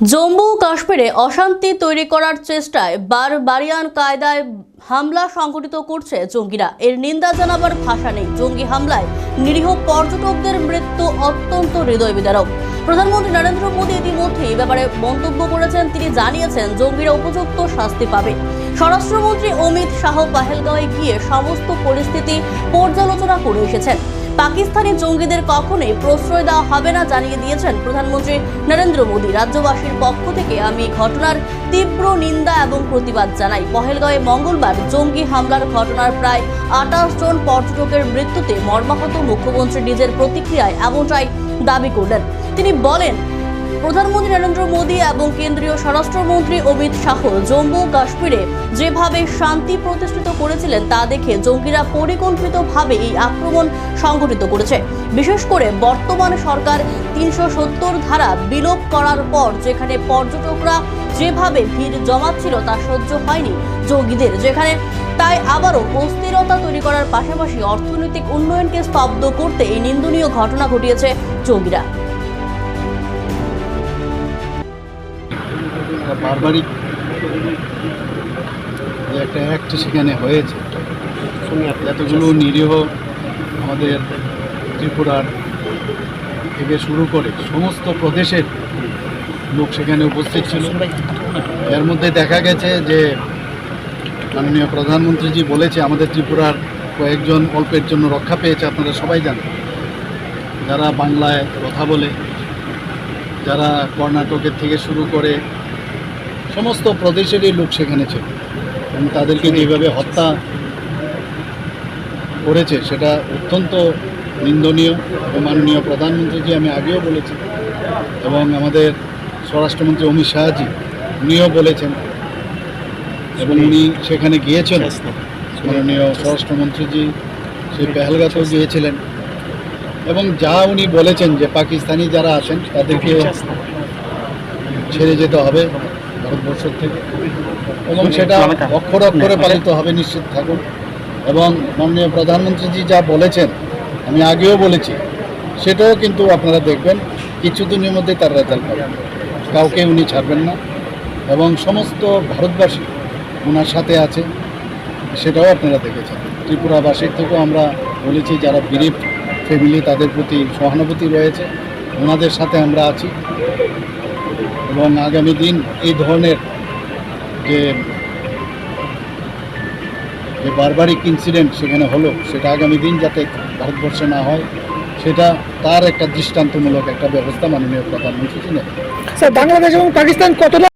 জম্মু কাশ্মীরে অশান্তি তৈরি করার চেষ্টায় বারবারিয়ান কায়দায় হামলা সংঘটিত করছে জঙ্গিরা। এর নিন্দা জানাবার ভাষা নেই। জঙ্গি হামলায় নিরীহ পর্যটকদের মৃত্যু অত্যন্ত হৃদয় বিদারক প্রধানমন্ত্রী নরেন্দ্র মোদী ইতিমধ্যে এই ব্যাপারে মন্তব্য করেছেন। তিনি জানিয়েছেন, জঙ্গিরা উপযুক্ত শাস্তি পাবে। স্বরাষ্ট্রমন্ত্রী অমিত শাহ পাহেলগাঁওয়ে গিয়ে সমস্ত পরিস্থিতি পর্যালোচনা করে এসেছেন। পাকিস্তানি জঙ্গিদের কখনোই প্রশ্রয় দেওয়া হবে না জানিয়ে দিয়েছেন প্রধানমন্ত্রী নরেন্দ্র মোদী। রাজ্যবাসীর পক্ষ থেকে আমি ঘটনার তীব্র নিন্দা এবং প্রতিবাদ জানাই। পহেলগাঁওয়ে মঙ্গলবার জঙ্গি হামলার ঘটনার প্রায় আঠাশ জন পর্যটকের মৃত্যুতে মর্মাহত মুখ্যমন্ত্রী নিজের প্রতিক্রিয়ায় এমনটাই দাবি করলেন। তিনি বলেন প্রধানমন্ত্রী নরেন্দ্র মোদী এবং কেন্দ্রীয় স্বরাষ্ট্রমন্ত্রী অমিত শাহ জম্মু কাশ্মীরে যেভাবে শান্তি প্রতিষ্ঠিত করেছিলেন তা দেখে জঙ্গিরা পরিকল্পিতভাবে এই আক্রমণ সংঘটিত করেছে। বিশেষ করে বর্তমান সরকার তিনশো সত্তর ধারা বিলোপ করার পর যেখানে পর্যটকরা যেভাবে ভিড় জমাচ্ছিল তা সহ্য হয়নি জঙ্গিদের। যেখানে তাই আবারও অস্থিরতা তৈরি করার পাশাপাশি অর্থনৈতিক উন্নয়নকে স্তব্ধ করতে এই নিন্দনীয় ঘটনা ঘটিয়েছে জঙ্গিরা। একটা বারবারিক যে একটা অ্যাক্ট সেখানে হয়েছে। এতগুলো নিরীহ আমাদের ত্রিপুরার থেকে শুরু করে সমস্ত প্রদেশের লোক সেখানে উপস্থিত ছিল। এর মধ্যে দেখা গেছে যে মাননীয় প্রধানমন্ত্রীজি বলেছে, আমাদের ত্রিপুরার কয়েকজন অল্পের জন্য রক্ষা পেয়েছে, আপনারা সবাই জানেন। যারা বাংলায় কথা বলে, যারা কর্ণাটকের থেকে শুরু করে সমস্ত প্রদেশেরই লোক সেখানে ছিল। এবং তাদেরকে যেভাবে হত্যা করেছে, সেটা অত্যন্ত নিন্দনীয় এবং মাননীয় প্রধানমন্ত্রীজি আমি আগেও বলেছি এবং আমাদের স্বরাষ্ট্রমন্ত্রী অমিত শাহজি উনিও বলেছেন এবং উনি সেখানে গিয়েছেন। মাননীয় স্বরাষ্ট্রমন্ত্রীজি সেই পেহেলগাতেও গিয়েছিলেন। এবং যা উনি বলেছেন যে পাকিস্তানি যারা আছেন তাদেরকে ছেড়ে যেতে হবে। ভারতবর্ষ থেকে। এবং সেটা অক্ষর অক্ষরে পালিত হবে নিশ্চিত থাকুন এবং মাননীয় প্রধানমন্ত্রীজি যা বলেছেন, আমি আগেও বলেছি, সেটাও কিন্তু আপনারা দেখবেন, কিছুদিনের মধ্যে তার রেজাল্ট পাবেন। কাউকে উনি ছাড়বেন না। এবং সমস্ত ভারতবাসী ওনার সাথে আছে, সেটাও আপনারা দেখেছেন। ত্রিপুরাবাসীর থেকেও আমরা বলেছি, যারা গরিব ফ্যামিলি তাদের প্রতি সহানুভূতি রয়েছে। ওনাদের সাথে আমরা আছি। এবং আগামী দিন এই ধরনের যে বারবারিক ইনসিডেন্ট সেখানে হলো, সেটা আগামী দিন যাতে ভারতবর্ষে না হয়, সেটা তার একটা দৃষ্টান্তমূলক একটা ব্যবস্থা মাননীয় প্রধানমন্ত্রী নেবেন স্যার, বাংলাদেশ এবং পাকিস্তান কতটা